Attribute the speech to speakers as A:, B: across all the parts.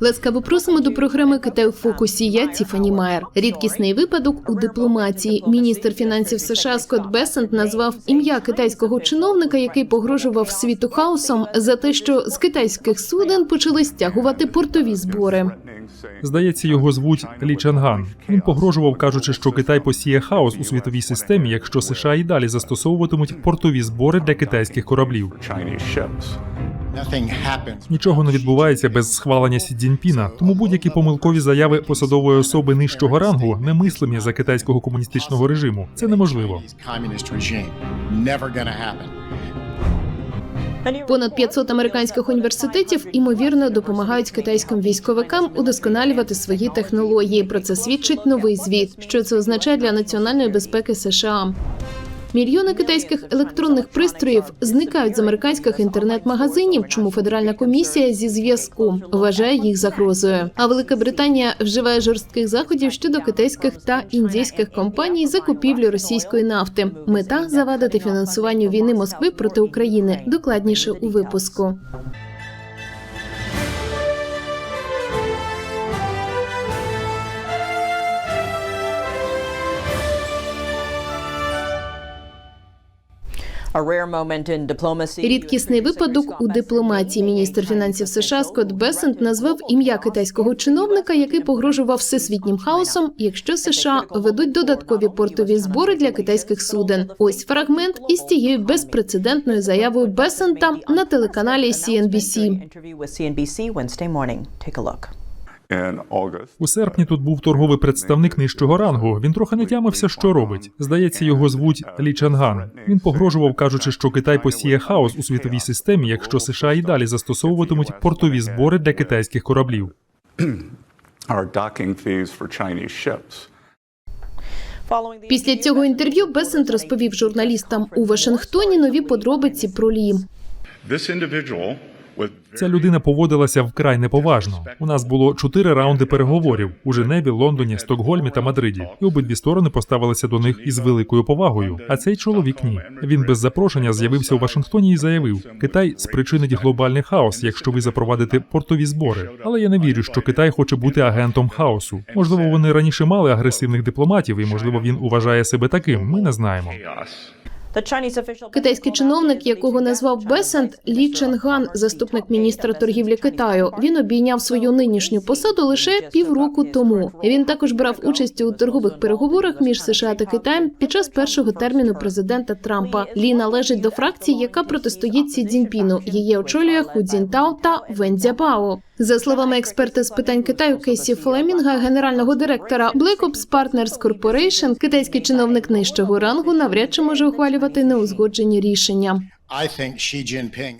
A: Ласкаво просимо до програми Китай у фокусі. Я Тіфані Майер. Рідкісний випадок у дипломатії. Міністр фінансів США Скотт Бесент назвав ім'я китайського чиновника, який погрожував світу хаосом, за те, що з китайських суден почали стягувати портові збори.
B: Здається, його звуть Лі Чанган. Він погрожував, кажучи, що Китай посіє хаос у світовій системі, якщо США і далі застосовуватимуть портові збори для китайських кораблів. Нічого не відбувається без схвалення Сі Цзіньпіна, тому будь-які помилкові заяви посадової особи нижчого рангу немислимі за китайського комуністичного режиму. Це неможливо.
A: Понад 500 американських університетів імовірно допомагають китайським військовикам удосконалювати свої технології. Про це свідчить новий звіт. Що це означає для національної безпеки США? Мільйони китайських електронних пристроїв зникають з американських інтернет-магазинів, чому федеральна комісія зі зв'язку вважає їх загрозою. А Велика Британія вживає жорстких заходів щодо китайських та індійських компаній за купівлю російської нафти. Мета завадити фінансуванню війни Москви проти України. Докладніше у випуску. Рідкісний випадок у дипломатії. Міністр фінансів США Скотт Бесент назвав ім'я китайського чиновника, який погрожував всесвітнім хаосом, якщо США ведуть додаткові портові збори для китайських суден. Ось фрагмент із тією безпрецедентною заявою Бесента на телеканалі CNBC.
B: У серпні тут був торговий представник нижчого рангу. Він трохи не тямився, що робить. Здається, його звуть Лі Чанган. Він погрожував, кажучи, що Китай посіє хаос у світовій системі, якщо США і далі застосовуватимуть портові збори для китайських кораблів.
A: Після цього інтерв'ю Бесент розповів журналістам у Вашингтоні нові подробиці про Лі.
B: Ця людина поводилася вкрай неповажно. У нас було чотири раунди переговорів у Женеві, Лондоні, Стокгольмі та Мадриді, і обидві сторони поставилися до них із великою повагою. А цей чоловік ні. Він без запрошення з'явився у Вашингтоні і заявив: Китай спричинить глобальний хаос, якщо ви запровадите портові збори. Але я не вірю, що Китай хоче бути агентом хаосу. Можливо, вони раніше мали агресивних дипломатів, і можливо він вважає себе таким. Ми не знаємо.
A: Китайський чиновник, якого назвав Бесент, Лі Ченган, заступник міністра торгівлі Китаю. Він обійняв свою нинішню посаду лише півроку тому. Він також брав участь у торгових переговорах між США та Китаєм під час першого терміну президента Трампа. Лі належить до фракції, яка протистоїть Сі Цзіньпіну. Її очолює Ху Цзінтао та Вен Цзябао. За словами експерта з питань Китаю Кейсі Флемінга, генерального директора Black Ops Partners Corporation, китайський чиновник нижчого рангу навряд чи може ухвалювати неузгоджені рішення.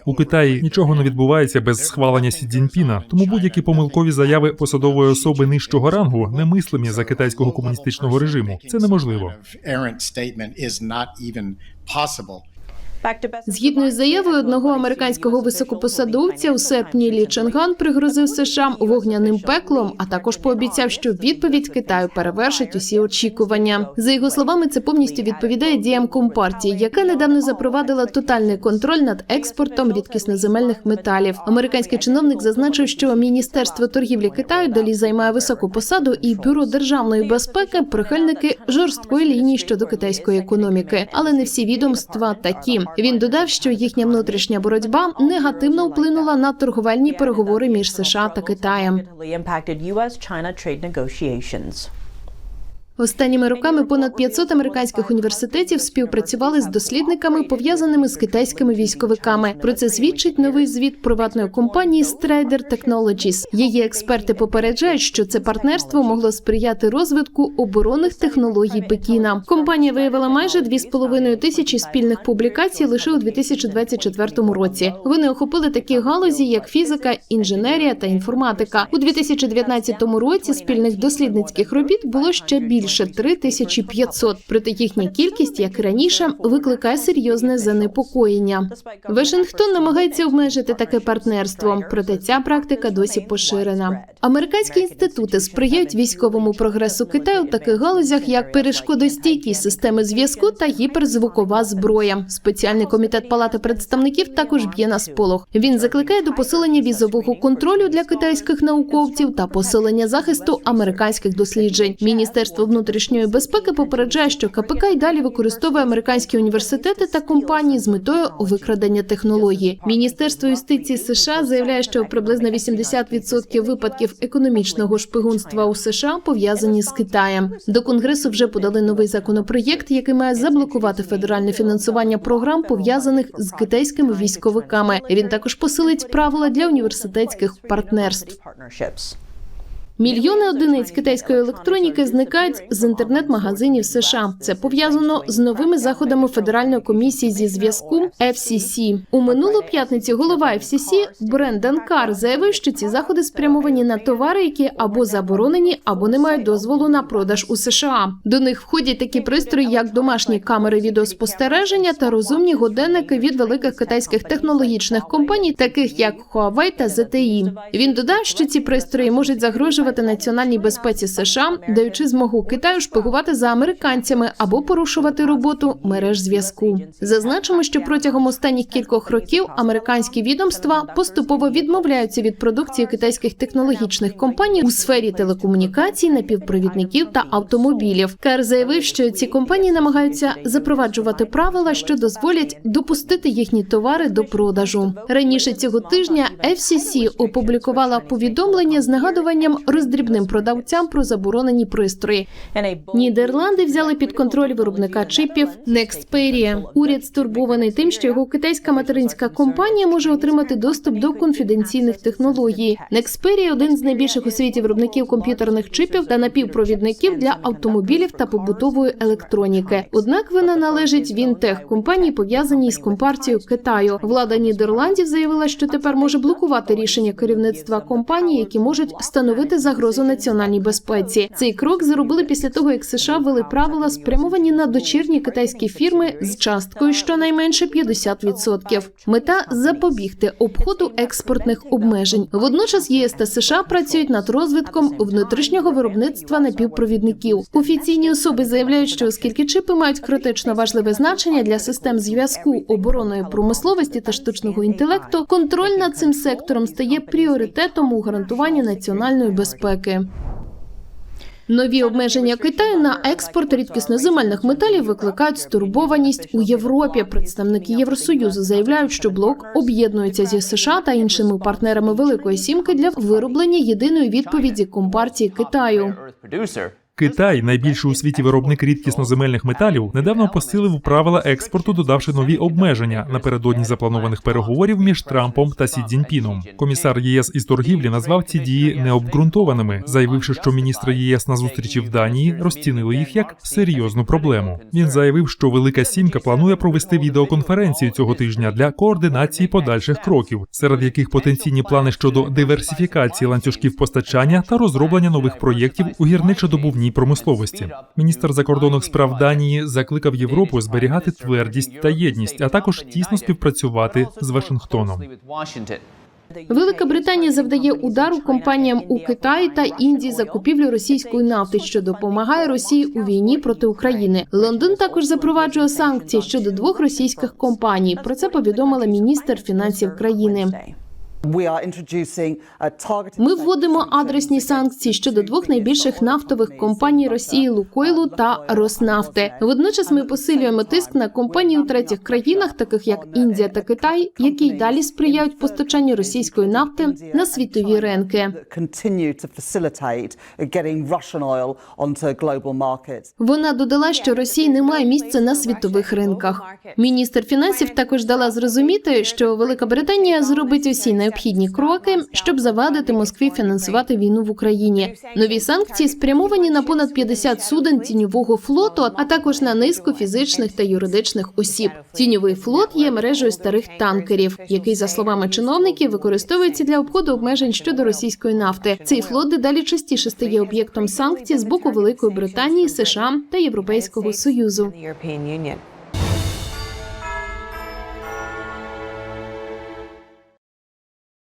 B: У Китаї нічого не відбувається без схвалення Сі Цзіньпіна, тому будь-які помилкові заяви посадової особи нижчого рангу немислимі за китайського комуністичного режиму. Це неможливо.
A: Згідно із заявою одного американського високопосадовця, у серпні Лі Ченган пригрозив США вогняним пеклом, а також пообіцяв, що відповідь Китаю перевершить усі очікування. За його словами, це повністю відповідає діям компартії, яка недавно запровадила тотальний контроль над експортом рідкісноземельних металів. Американський чиновник зазначив, що міністерство торгівлі Китаю далі займає високу посаду, і бюро державної безпеки прихильники жорсткої лінії щодо китайської економіки, але не всі відомства такі. Він додав, що їхня внутрішня боротьба негативно вплинула на торговельні переговори між США та Китаєм. Останніми роками понад 500 американських університетів співпрацювали з дослідниками, пов'язаними з китайськими військовиками. Про це свідчить новий звіт приватної компанії Strider Technologies. Її експерти попереджають, що це партнерство могло сприяти розвитку оборонних технологій Пекіна. Компанія виявила майже 2,5 тисячі спільних публікацій лише у 2024 році. Вони охопили такі галузі, як фізика, інженерія та інформатика. У 2019 році спільних дослідницьких робіт було ще більше 3500. Проте їхня кількість, як і раніше, викликає серйозне занепокоєння. Вашингтон намагається обмежити таке партнерство, проте ця практика досі поширена. Американські інститути сприяють військовому прогресу Китаю в таких галузях, як перешкодостійкі системи зв'язку та гіперзвукова зброя. Спеціальний комітет Палати представників також б'є на сполох. Він закликає до посилення візового контролю для китайських науковців та посилення захисту американських досліджень. Міністерство внутрішньої безпеки попереджає, що КПК й далі використовує американські університети та компанії з метою викрадення технології. Міністерство юстиції США заявляє, що приблизно 80% випадків економічного шпигунства у США пов'язані з Китаєм. До конгресу вже подали новий законопроєкт, який має заблокувати федеральне фінансування програм пов'язаних з китайськими військовиками. Він також посилить правила для університетських партнерств. Мільйони одиниць китайської електроніки зникають з інтернет-магазинів США. Це пов'язано з новими заходами Федеральної комісії зі зв'язку FCC. У минулу п'ятницю голова FCC Брендан Кар заявив, що ці заходи спрямовані на товари, які або заборонені, або не мають дозволу на продаж у США. До них входять такі пристрої, як домашні камери відеоспостереження та розумні годинники від великих китайських технологічних компаній, таких як Huawei та ZTE. Він додав, що ці пристрої можуть загрожувати національній безпеці США, даючи змогу Китаю шпигувати за американцями або порушувати роботу мереж зв'язку. Зазначимо, що протягом останніх кількох років американські відомства поступово відмовляються від продукції китайських технологічних компаній у сфері телекомунікацій, напівпровідників та автомобілів. Кар заявив, що ці компанії намагаються запроваджувати правила, що дозволять допустити їхні товари до продажу. Раніше цього тижня FCC опублікувала повідомлення з нагадуванням роздрібним продавцям про заборонені пристрої. Нідерланди взяли під контроль виробника чипів Nexperia. Уряд стурбований тим, що його китайська материнська компанія може отримати доступ до конфіденційних технологій. Nexperia – один з найбільших у світі виробників комп'ютерних чипів та напівпровідників для автомобілів та побутової електроніки. Однак вона належить Вінтех компанії, пов'язаній з компартією Китаю. Влада Нідерландів заявила, що тепер може блокувати рішення керівництва компанії, які можуть становити загрозу національній безпеці. Цей крок зробили після того, як США ввели правила, спрямовані на дочірні китайські фірми з часткою щонайменше 50%. Мета запобігти обходу експортних обмежень. Водночас ЄС та США працюють над розвитком внутрішнього виробництва напівпровідників. Офіційні особи заявляють, що оскільки чипи мають критично важливе значення для систем зв'язку, оборонної промисловості та штучного інтелекту, контроль над цим сектором стає пріоритетом у гарантуванні національної безпеки. Нові обмеження Китаю на експорт рідкісноземельних металів викликають стурбованість у Європі. Представники Євросоюзу заявляють, що блок об'єднується зі США та іншими партнерами Великої Сімки для вироблення єдиної відповіді компартії Китаю.
B: Китай, найбільший у світі виробник рідкісноземельних металів, недавно посилив правила експорту, додавши нові обмеження напередодні запланованих переговорів між Трампом та Сі Цзіньпіном. Комісар ЄС із торгівлі назвав ці дії необґрунтованими, заявивши, що міністри ЄС на зустрічі в Данії розцінили їх як серйозну проблему. Він заявив, що Велика Сімка планує провести відеоконференцію цього тижня для координації подальших кроків, серед яких потенційні плани щодо диверсифікації ланцюжків постачання та розроблення нових проєктів у гірничодобувній промисловості. Міністр закордонних справ Данії закликав Європу зберігати твердість та єдність, а також тісно співпрацювати з Вашингтоном.
A: Велика Британія завдає удару компаніям у Китаї та Індії за купівлю російської нафти, що допомагає Росії у війні проти України. Лондон також запроваджує санкції щодо двох російських компаній. Про це повідомила міністр фінансів країни. Ми вводимо адресні санкції щодо двох найбільших нафтових компаній Росії Лукойлу та Роснафти. Водночас ми посилюємо тиск на компанії у третіх країнах, таких як Індія та Китай, які й далі сприяють постачанню російської нафти на світові ринки. Вона додала, що Росії немає місця на світових ринках. Міністр фінансів також дала зрозуміти, що Велика Британія зробить усі необхідні кроки, щоб завадити Москві фінансувати війну в Україні. Нові санкції спрямовані на понад 50 суден тіньового флоту, а також на низку фізичних та юридичних осіб. Тіньовий флот є мережею старих танкерів, який, за словами чиновників, використовується для обходу обмежень щодо російської нафти. Цей флот дедалі частіше стає об'єктом санкцій з боку Великої Британії, США та Європейського союзу.